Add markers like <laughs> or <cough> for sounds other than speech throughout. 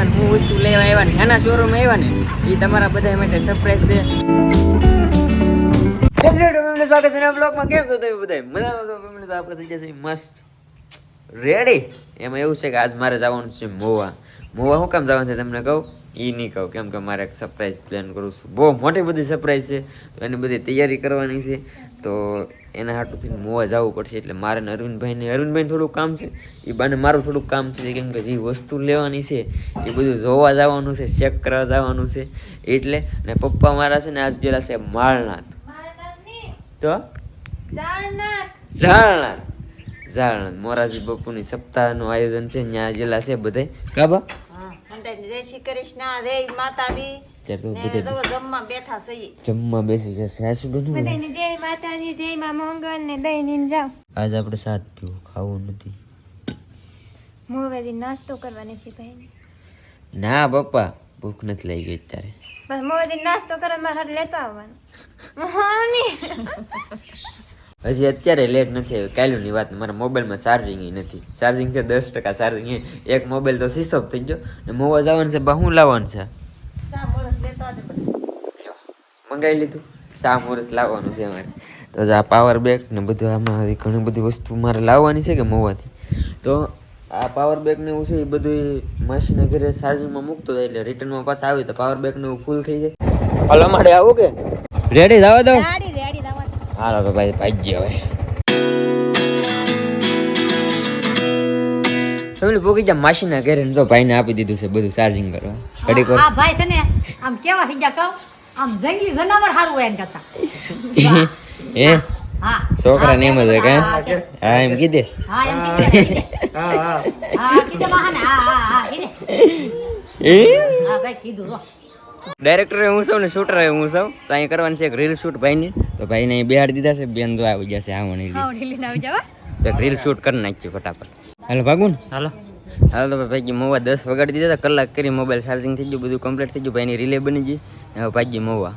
આવ્યા ને હું વસ્તુ લેવા આવ્યા ને નાના શોરૂમ આવ્યા ને એ તમારા બધા માટે સરપ્રાઈઝ છે. મસ્ત. રેડી એમાં એવું છે કે આજ મારે જવાનું છે મોવા. મોવા શું કામ જવાનું છે તમને કહું? એ નહીં કહું. કેમ કે મારે સરપ્રાઈઝ પ્લાન કરું છું. બહુ મોટી બધી સરપ્રાઈઝ છે. એની બધી તૈયારી કરવાની છે. તો એના હાટુથી મોવા જવું પડશે એટલે મારે ને અરવિંદભાઈને અરવિંદભાઈને થોડું કામ છે એ બાને મારું થોડુંક કામ છે કેમ કે જે વસ્તુ લેવાની છે એ બધું જોવા જવાનું છે ચેક કરવા જવાનું છે એટલે ને પપ્પા મારા છે ને આજ ગયેલા છે માળનાથ. તો? ઝાળનાથ. ઝાળનાથ. મોરારજી બાપુની સપ્તાહનું આયોજન છે ત્યાં ગયેલા છે બધે. કાબા જય શ્રી કૃષ્ણ માતાજી. જમવા બેઠા છીએ. જમવા બેસી જશે આ શું બન્યું બધાને જય માતાજી જય માં મંગળ ને દહીં જાવ આજ આપણે સાત પીવું ખાવું નથી. મોવેથી નાસ્તો કરવાની છે ભાઈ ના પપ્પા ભૂખ નથી લઈ ગઈ અત્યારે. બસ મોવેથી નાસ્તો કરવા મારા લેતા આવવાનું. હજી અત્યારે લેટ નથી આવ્યું. કાલની વાત મારા મોબાઈલમાં ચાર્જિંગ નથી. ચાર્જિંગ છે દસ ટકા ચાર્જિંગ એક મોબાઈલ તો સિસ્ટમ થઈ ગયો. ને મોવા જવાનું છે બા શું લાવવાનું છે. મંગાવી લીધું? સા મોરસ લાવવાનું છે મારે તો આ પાવર બેગ ને બધું આમાં ઘણી બધી વસ્તુ મારે લાવવાની છે કે મોવાથી તો આ પાવર બેગ ને એવું છે એ બધું મશીન ઘરે ચાર્જિંગમાં મૂકતો જાય એટલે રિટર્નમાં પાછા આવી તો પાવર બેગ ને એવું ફૂલ થઈ જાય. હલો મારે આવું કે? રેડી જવા દો. રેડી લાવવા હાલો તો ભાઈ ભાઈ હવે. ફેમિલી પોકી જા માસીના ઘરે ને તો ભાઈને આપી દીધું છે બધું ચાર્જિંગ કરવા. ઘડી કરો આ ભાઈ છે ને આમ કેવા થઈ ગયા કહું? આમ જંગલી જનાવર સારું હોય એમ કરતા એ હા? છોકરા ને એમ જ કે હા? એમ કીધે. હા એમ કીધે હા કીધે. માં હા. ને હા હા હા કીધે. હા? ભાઈ કીધું ડાયરેક્ટર હું છું ને શૂટર હું છું. તો અહીં કરવાનું છે એક રીલ શૂટ ભાઈની. તો ભાઈને અહીં બેહાડી દીધા છે. બેન તો આવી જશે આવવાની રીલ આવડી લઈને આવી જવા તો રીલ શૂટ કરી નાખ્યું ફટાફટ. હાલો ભાગું હાલો. હાલો તો ભાઈ મોવા દસ વગાડી દીધા હતા. કલાક કરી મોબાઈલ ચાર્જિંગ થઈ ગયું બધું કમ્પ્લીટ થઈ ગયું. ભાઈની રિલે બની ગઈ. હવે ભાગી મોવા.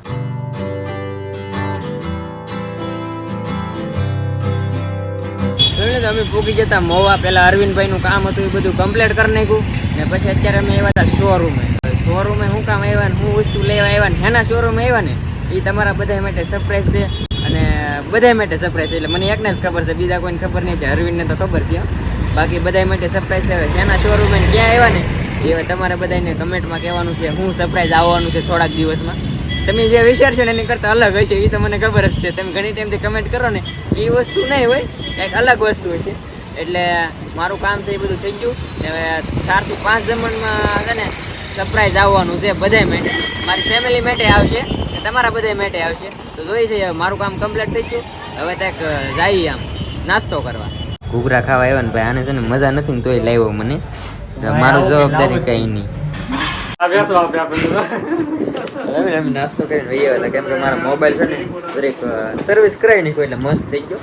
અમે પૂગી જતા મોવા પેલા અરવિંદભાઈ નું કામ હતું એ બધું કમ્પ્લીટ કરી નાખ્યું. ને પછી અત્યારે અમે એવા હતા શોરૂમે શોરૂમે શું કામ આવ્યા ને હું વસ્તુ લેવા આવ્યા ને એના શોરૂમ આવ્યા ને એ તમારા બધા માટે સરપ્રાઈઝ છે. અને બધા માટે સરપ્રાઈઝ છે. એટલે મને એકને જ ખબર છે, બીજા કોઈને ખબર નહીં છે. અરવિંદને તો ખબર છે. બાકી બધા માટે સરપ્રાઈઝ છે. એના શોરૂમે ક્યાં આવ્યા ને, એ તમારે બધાને કમેન્ટમાં કહેવાનું છે, હું સરપ્રાઈઝ આવવાનું છે થોડાક દિવસમાં. તમે જે વિચારશો ને એની કરતાં અલગ હશે એ તો મને ખબર જ છે. તમે ઘણી ટાઈમથી કમેન્ટ કરો ને એ વસ્તુ નહીં હોય, કંઈક અલગ વસ્તુ હોય છે. એટલે મારું કામ છે એ બધું થઈ ગયું. હવે ચારથી પાંચ જમણમાં છે ને સરપ્રાઈઝ આવવાનું છે બધાય માટે. મારી ફેમિલી માટે આવશે તમારા બધાય માટે આવશે. તો જોઈ છે મારું કામ કમ્પ્લીટ થઈ ગયું. હવે ત્યાં જઈએ આમ નાસ્તો કરવા. ઘૂઘરા ખાવા આવ્યા ને ભાઈ આને છે ને મજા નથી ને તોય લાવ્યો મને. મારું જવાબદારી કંઈ નહીં. હવે એમ નાસ્તો કરીને વહી હતા કેમ કે મારા મોબાઈલ છે ને, દરેક સર્વિસ કરાવી નાખ્યો એટલે મસ્ત થઈ ગયો.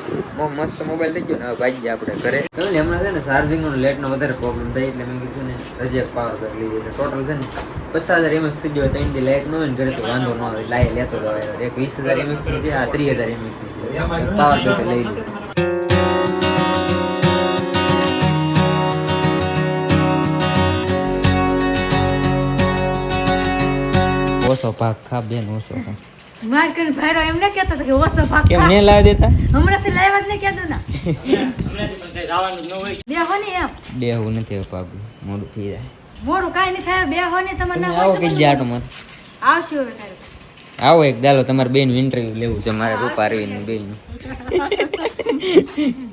મસ્ત મોબાઈલ થઈ ગયો ને, હવે ભાગી ગયા આપણે ઘરે. એટલે હમણાં છે ને ચાર્જિંગનો લેટનો વધારે પ્રોબ્લેમ થાય, એટલે મેં કીધું ને, હજી એક પાવર કરી લીધી એટલે ટોટલ છે ને, પચાસ હજાર એમએક્સ થઈ ગયો, ત્રણથી લાઇટ ન હોય ને, ઘરે તો વાંધો ન આવે લાઈ લેતો જવાય એક વીસ હજાર એમએક્સની છે, આ ત્રીસ હજાર એમએક્સની છે. પાવર બેંક લઈ લીધું ઓછો ભાગ ખા બેન ઓછો ખા. માર કરીને ભાઈરો એમ ને કહેતા હતો કે ઓછો ભાગ કેમ. ને લાવી દેતા? હમણાંથી લાવ્યા જ ને કહેતો ના બે હો ને એમ. બેહવું નથી ભાગ મોડું થઈ જાય. મોડું કાંઈ નહીં થાય બે હો ને તમારે તમે ના આવો હોય તો કઈ બોલો. જાટો મારે. આવશું હવે તારે આવો એક દાલો તમારે બેન ઇન્ટરવ્યુ લેવું છે મારે રૂપા અરવિંદ બેન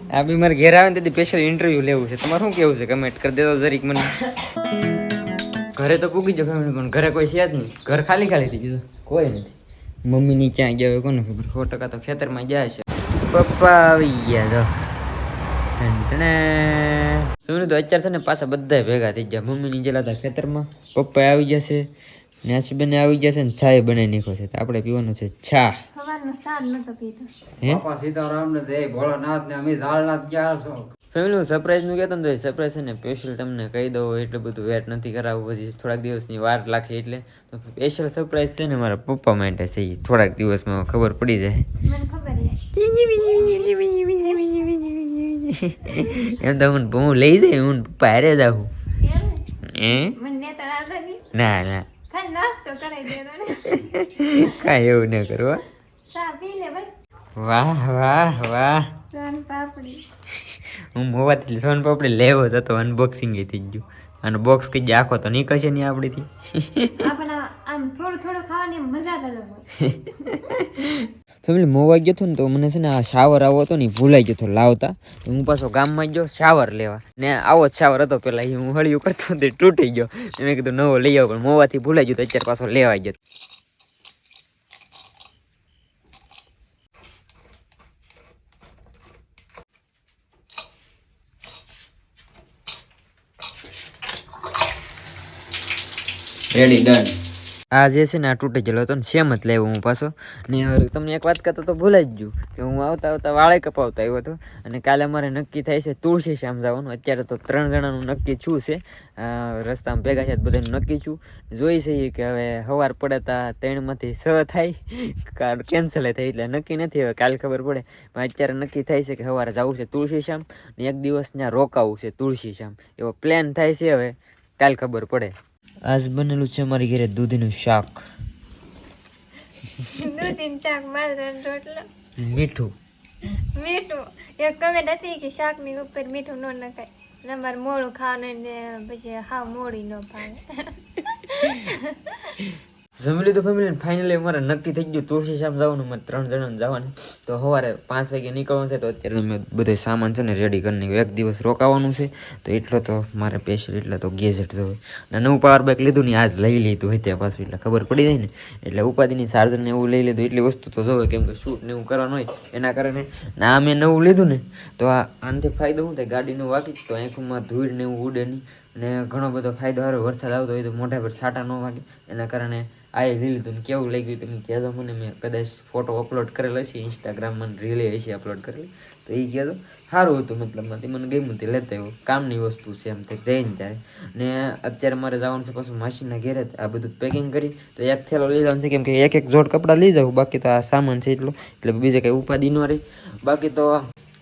<laughs> આ બી મારે ઘેર આવે ને તેથી સ્પેશિયલ ઇન્ટરવ્યુ લેવું છે. તમારે શું કેવું છે? કમેન્ટ કરી દેતો જરીક મને. ઘરે તો પૂગી જાવ family પણ ઘરે કોઈ છે જ નહીં. ઘર ખાલી ખાલી થઈ ગયું કોઈ નથી. મમ્મીની ક્યાં ગયા હોય કોને ખબર? સો ટકા તો ખેતરમાં ગયા છે પપ્પા આવી ગયા તો. શું તો અત્યારે છે ને પાછા બધા ભેગા થઈ ગયા. મમ્મીની ગયેલા હતા ખેતરમાં. પપ્પા આવી જશે. બને આવી જશે ને છાય બને નીકળો છે. તો આપણે પીવાનું છે છા. સવારનો સાર નતો પીતો હે? બાપા સીતારામ ને દે ભોળાનાથ ને અમે દાળનાથ ગયા છો. ફેમિલી હું સરપ્રાઈઝનું કહેતો ને તો સરપ્રાઈઝ છે ને સ્પેશિયલ તમને કહી દઉં એટલું બધું વેટ નથી કરાવવું પછી થોડાક દિવસની વાર લાગશે એટલે. સ્પેશિયલ સરપ્રાઈઝ છે ને મારા પપ્પા માટે છે એ થોડાક દિવસમાં ખબર પડી જાય. એમ તો હું હું લઈ જાય હું પપ્પા હારે જ આવું. એમ ને? ને? તો કરાવી કાંઈ એવું ન કરો હો. ચા પી લે ભાઈ. વાહ વાહ વાહ. પાપડી. હું મોવાથી સોન પાપડી લેવો જ હતો અનબોક્સિંગ થઈ ગયું. અને બોક્સ કઈ આખો તો નીકળશે નહીં આપણીથી. આમ થોડું થોડું ખાવાની મજા જ ફેમિલી મોવા ગયો હતો ને તો મને છે ને આ શાવર આવો હતો ને ભૂલાઈ ગયો હતો લાવતા. હું પાછો ગામમાં ગયો શાવર લેવા. ને આવો જ શાવર હતો પેલા ઈ હું હળિયું કરતો તે તૂટી ગયો. મેં કીધું નવો લઈ આવો પણ મોવાથી ભૂલાઈ ગયો તો અત્યારે પાછો લેવા ગયો. રેડી ડન આ જે છે ને, આ તૂટી ગયેલો હતો ને, સેમ જ લેવો હું પાછો. ને તમને એક વાત કરતો તો ભૂલાઈ જ ગયું, કે હું આવતા આવતા વાળે કપાવતા આવ્યો હતો. અને કાલે અમારે નક્કી થાય છે તુલસી શ્યામ જવાનું. અત્યારે તો ત્રણ જણાનું નક્કી છું છે. રસ્તામાં ભેગા છે બધાનું નક્કી છું. જોઈ છે કે હવે સવાર પડે તા ત્રણમાંથી છ થાય. કાર કેન્સલ થાય, એટલે નક્કી નથી હવે, કાલે ખબર પડે. પણ અત્યારે નક્કી થાય છે કે સવારે જવું છે તુલસી શ્યામ. ને એક દિવસ ત્યાં રોકાવું છે તુલસી શ્યામ. એવો પ્લાન થાય છે હવે, કાલ ખબર પડે. આજ બનેલું છે મારી ઘરે દૂધીનું શાક. દૂધીન શાક બાજરાનો રોટલો. મીઠું. મીઠું. એક કમેન્ટ હતી કે શાકની ઉપર મીઠું ન નખાય. નંબર મોળું ખાવાનું ને પછી હાવ મોડી ન ભાવે. જમી લીધું ફેમિલી ફાઇનલી અમારે નક્કી થઈ ગયું તુલસી શામ જવાનું, મારે ત્રણ જણાને જવાનું. તો સવારે પાંચ વાગે નીકળવાનું છે, તો અત્યારે મેં બધો સામાન છે ને રેડી કરી નાખ્યો. એક દિવસ રોકાવાનું છે, તો એટલો તો મારે સ્પેશિયલ એટલે તો ગેજેટ તો હોય. અને નવું પાવર બેક લીધું ને આજ લઈ લીધું હોય ત્યાં પાછું, એટલે ખબર પડી જાય ને. એટલે ઉપાધિની ચાર્જર ને એવું લઈ લીધું. એટલી વસ્તુ તો જોવે કેમ કે શૂટ ને એવું કરવાનું હોય, એના કારણે ના મેં નવું લીધું ને, તો આ આનાથી ફાયદો શું થાય? ગાડીનું વાગી, તો આંખમાં ધૂળ ને એવું ઉડે નહીં. ને ઘણો બધો ફાયદો સારો વરસાદ આવતો હોય તો મોઢા પર છાંટા ન વાગે, એના કારણે આ લઈ લીધું કેવું લાગ્યું ગયું તમે કહેજો મને. મેં કદાચ ફોટો અપલોડ કરેલો છે ઇન્સ્ટાગ્રામમાં રીલે હશે અપલોડ કરેલી. તો એ કહેજો. સારું હતું મતલબ તે મને ગમ્યું તે લેતા એવું કામની વસ્તુ છે એમ તે જઈને ત્યારે ને અત્યારે મારે જવાનું છે પાછું માસીના ઘેરે આ બધું પેકિંગ કરી, તો એક થેલો લઈ જવાનું છે, કેમ કે એક એક જોડ કપડાં લઈ જાઉં. બાકી તો આ સામાન છે એટલો. એટલે બીજે કંઈ ઉપાધિ ન રહે. બાકી તો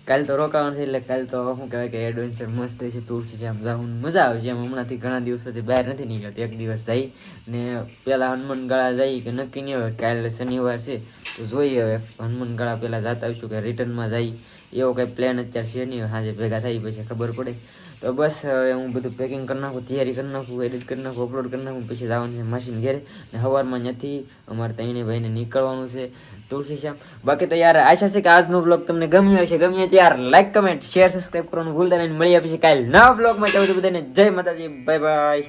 કાલ તો રોકાવાનું છે એટલે કાલ તો શું કહેવાય કે એડવેન્ચર મસ્ત છે તુલસી જેમ જવાનું મજા આવે. છે એમ હમણાંથી ઘણા દિવસોથી બહાર નથી નીકળતી એક દિવસ જઈ ને પેલા હનુમાન ગળા જઈ કે નક્કી નહીં હોય, કાલે શનિવાર છે, તો જોઈએ હવે. હનુમાન ગળા પહેલાં જતા આવીશું કે રિટર્નમાં જઈ. એવો કંઈ પ્લાન અત્યારે છે નહીં સાંજે ભેગા થઈ પછી ખબર પડે. તો બસ હવે હું બધું પેકિંગ કરી નાખું, તૈયારી કરી નાખું એડિટ કરી નાખું અપલોડ કરી નાખું, પછી જવાનું છે મશીન ઘેરે. ને સવારમાં નથી, અમારે ત્રણે ભાઈને નીકળવાનું છે તુલસી શ્યામ બાકી તો યાર આશા છે કે આજનો બ્લોગ તમને ગમ્યો હશે, ગમ્યો તો યાર લાઈક કમેન્ટ શેર સબસ્ક્રાઈબ કરવાનું ભૂલતા નહીં. મળી પછી કાલે નવા બ્લોગમાં જવું બધાને જય માતાજી બાય બાય